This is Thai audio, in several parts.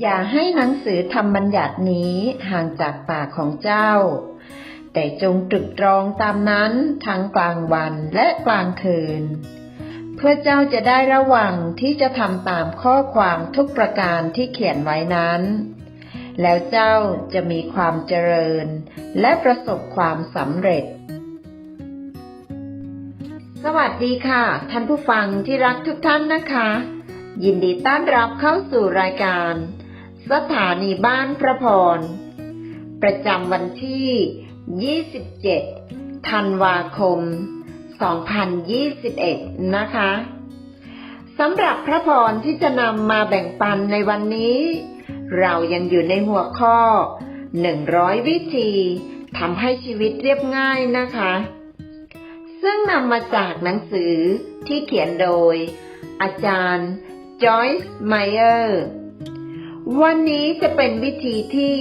อย่าให้หนังสือธรรมบัญญัตินี้ห่างจากปากของเจ้า แต่จงตรึกตรองตามนั้นทั้งกลางวันและกลางคืน เพื่อเจ้าจะได้ระวังที่จะทำตามข้อความทุกประการที่เขียนไว้นั้น แล้วเจ้าจะมีความเจริญ และประสบความสำเร็จ สวัสดีค่ะ ท่านผู้ฟังที่รักทุกท่านนะคะยินดีต้อนรับเข้าสู่รายการ สถานีบ้านพระพร ประจำวันที่ 27 ธันวาคม 2021 นะคะสำหรับพระพรที่จะนำมาแบ่งปันในวันนี้ เรายังอยู่ในหัวข้อ 100 วิธีทำให้ชีวิตเรียบง่ายนะคะ ซึ่งนำมาจากหนังสือที่เขียนโดย อาจารย์จอยส์ไมเออร์ วันนี้จะเป็นวิธีที่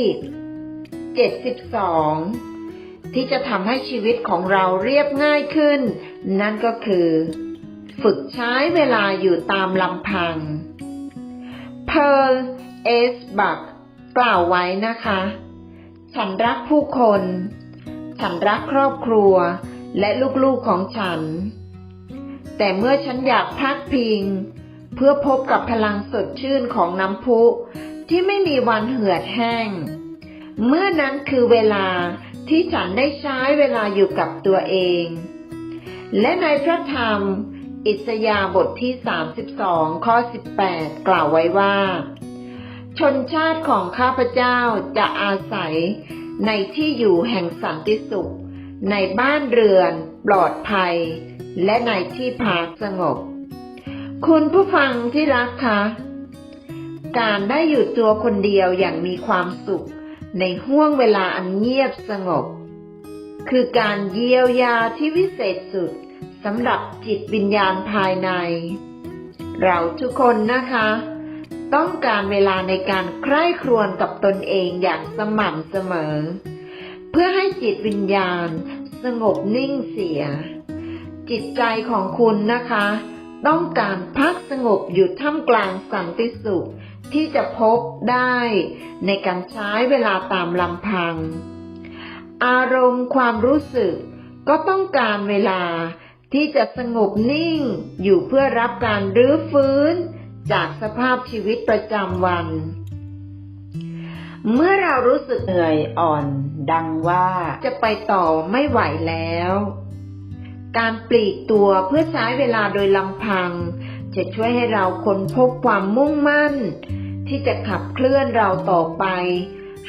72 ที่จะทำให้ชีวิตของเราเรียบง่ายขึ้น นั่นก็คือ ฝึกใช้เวลาอยู่ตามลำพัง เพ r ร์ลเอสบักกล่าวไว้นะคะ ฉันรักผู้คน ฉันรักครอบครัวและลูกๆของฉัน แต่เมื่อฉันอยากพักพิง เพื่อพบกับพลังสดชื่นของน้ำพุ ที่ไม่มีวันเหือดแห้ง เมื่อนั้นคือเวลาที่ฉันได้ใช้เวลาอยู่กับตัวเอง และในพระธรรม อิสยาบทที่ 32 ข้อ 18 กล่าวไว้ว่า ชนชาติของข้าพเจ้าจะอาศัยในที่อยู่แห่งสันติสุข ในบ้านเรือน ปลอดภัย และในที่พักสงบ คุณผู้ฟังที่รักคะ การได้อยู่ตัวคนเดียวอย่างมีความสุข ในห่วงเวลาอันเงียบสงบ คือการเยียวยาที่วิเศษสุดสำหรับจิตวิญญาณภายใน เราทุกคนนะคะ ต้องการเวลาในการใคร่ครวญกับตนเองอย่างสม่ำเสมอ เพื่อให้จิตวิญญาณสงบนิ่งเสีย จิตใจของคุณนะคะ ต้องการพักสงบอยู่ท่ามกลางสันติสุข ที่จะพบได้ในการใช้เวลาตามลำพัง อารมณ์ความรู้สึกก็ต้องการเวลาที่จะสงบนิ่งอยู่เพื่อรับการรื้อฟื้นจากสภาพชีวิตประจำวัน เมื่อเรารู้สึกเหนื่อยอ่อน ดังว่าจะไปต่อไม่ไหวแล้ว การปลีกตัวเพื่อใช้เวลาโดยลำพัง จะช่วยให้เราค้นพบความมุ่งมั่น ที่จะขับเคลื่อนเราต่อไป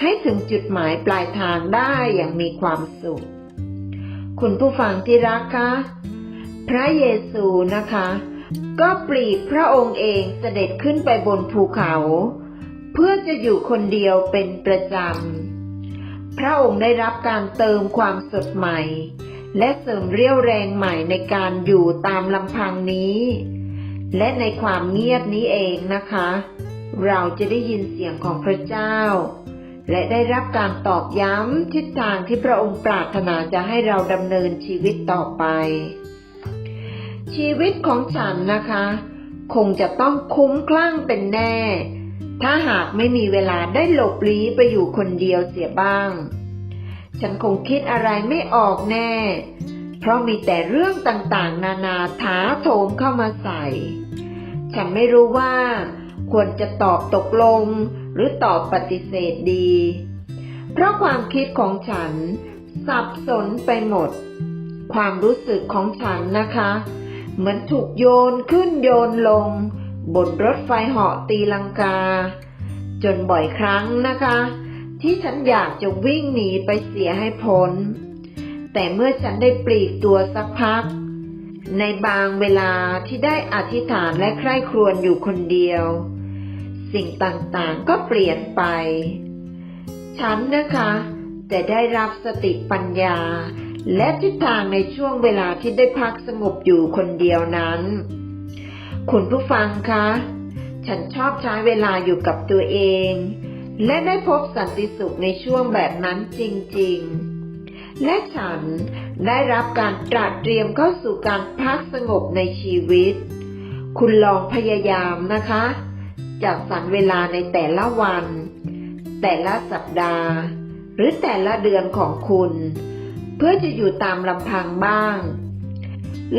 ให้ถึงจุดหมายปลายทางได้อย่างมีความสุข คุณผู้ฟังที่รักคะพระเยซูนะคะ ก็ปลีกพระองค์เองเสด็จขึ้นไปบนภูเขา เพื่อจะอยู่คนเดียวเป็นประจำ พระองค์ได้รับการเติมความสดใหม่ และเสริมเรี่ยวแรงใหม่ในการอยู่ตามลำพังนี้ และในความเงียบนี้เองนะคะ เราจะได้ยินเสียงของพระเจ้า และได้รับการตอกย้ำทิศทางที่พระองค์ปรารถนาจะให้เราดำเนินชีวิตต่อไป ชีวิตของฉันนะคะ คงจะต้องคุ้มคลั่งเป็นแน่ ถ้าหากไม่มีเวลาได้หลบลี้ไปอยู่คนเดียวเสียบ้าง ฉันคงคิดอะไรไม่ออกแน่ เพราะมีแต่เรื่องต่างๆ นานาท้าโถมเข้ามาใส่ ฉันไม่รู้ว่า ควรจะตอบตกลง หรือตอบปฏิเสธดี เพราะความคิดของฉัน สับสนไปหมด ความรู้สึกของฉันนะคะ เหมือนถูกโยนขึ้นโยนลง บนรถไฟเหาะตีลังกา จนบ่อยครั้งนะคะ ที่ฉันอยากจะวิ่งหนีไปเสียให้พ้น แต่เมื่อฉันได้ปลีกตัวสักพักในบางเวลาที่ได้อธิษฐานและใคร่ครวญอยู่คนเดียว สิ่งต่างๆ ก็เปลี่ยนไป ฉันนะคะจะได้รับสติปัญญา และทิศทางในช่วงเวลาที่ได้พักสงบอยู่คนเดียวนั้น คุณผู้ฟังคะ ฉันชอบใช้เวลาอยู่กับตัวเอง และได้พบสันติสุขในช่วงแบบนั้นจริงๆ และฉันได้รับการตรัสเตรียมเข้าสู่การพักสงบในชีวิต คุณลองพยายามนะคะ จากสรรเวลาในแต่ละวัน แต่ละสัปดาห์ หรือแต่ละเดือนของคุณ เพื่อจะอยู่ตามลำพังบ้าง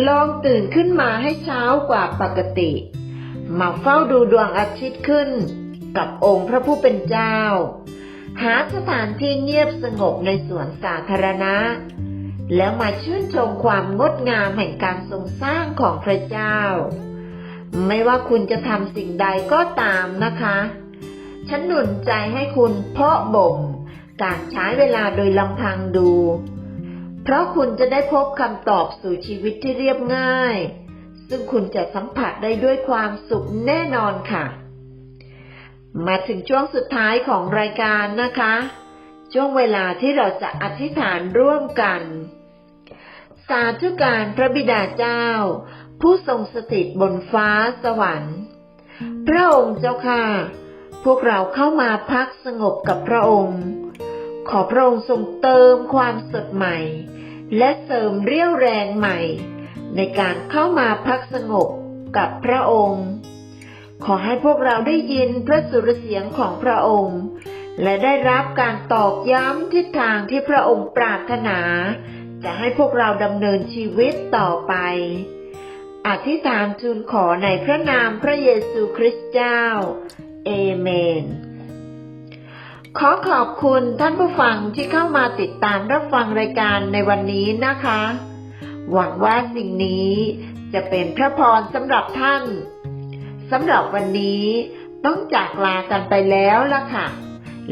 ลองตื่นขึ้นมาให้เช้ากว่าปกติ มาเฝ้าดูดวงอาทิตย์ขึ้น กับองค์พระผู้เป็นเจ้า หาสถานที่เงียบสงบในสวนสาธารณะ แล้วมาชื่นชมความงดงามแห่งการทรงสร้างของพระเจ้า ไม่ว่าคุณจะทำสิ่งใดก็ตามนะคะ ฉันหนุนใจให้คุณเพาะบ่ม การใช้เวลาโดยลำพังดู เพราะคุณจะได้พบคำตอบสู่ชีวิตที่เรียบง่าย ซึ่งคุณจะสัมผัสได้ด้วยความสุขแน่นอนค่ะ มาถึงช่วงสุดท้ายของรายการนะคะ ช่วงเวลาที่เราจะอธิษฐานร่วมกัน สาธุการพระบิดาเจ้า ผู้ทรงสถิตบนฟ้าสวรรค์ พระองค์เจ้าค่ะ พวกเราเข้ามาพักสงบกับพระองค์ ขอพระองค์ทรงเติมความสดใหม่ และเสริมเรี่ยวแรงใหม่ ในการเข้ามาพักสงบกับพระองค์ ขอให้พวกเราได้ยินพระสุรเสียงของพระองค์ และได้รับการตอกย้ำทิศทางที่พระองค์ปรารถนา จะให้พวกเราดำเนินชีวิตต่อไป อธิษฐานทูลขอในพระนามพระเยซูคริสต์เจ้า เอเมน ขอขอบคุณท่านผู้ฟังที่เข้ามาติดตามรับฟังรายการในวันนี้นะคะ หวังว่าสิ่งนี้จะเป็นพระพรสำหรับท่านสำหรับวันนี้ต้องจากลากันไปแล้วล่ะค่ะ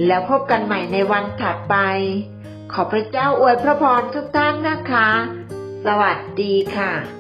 แล้วพบกันใหม่ในวันถัดไป ขอพระเจ้าอวยพระพรทุกท่านนะคะ สวัสดีค่ะ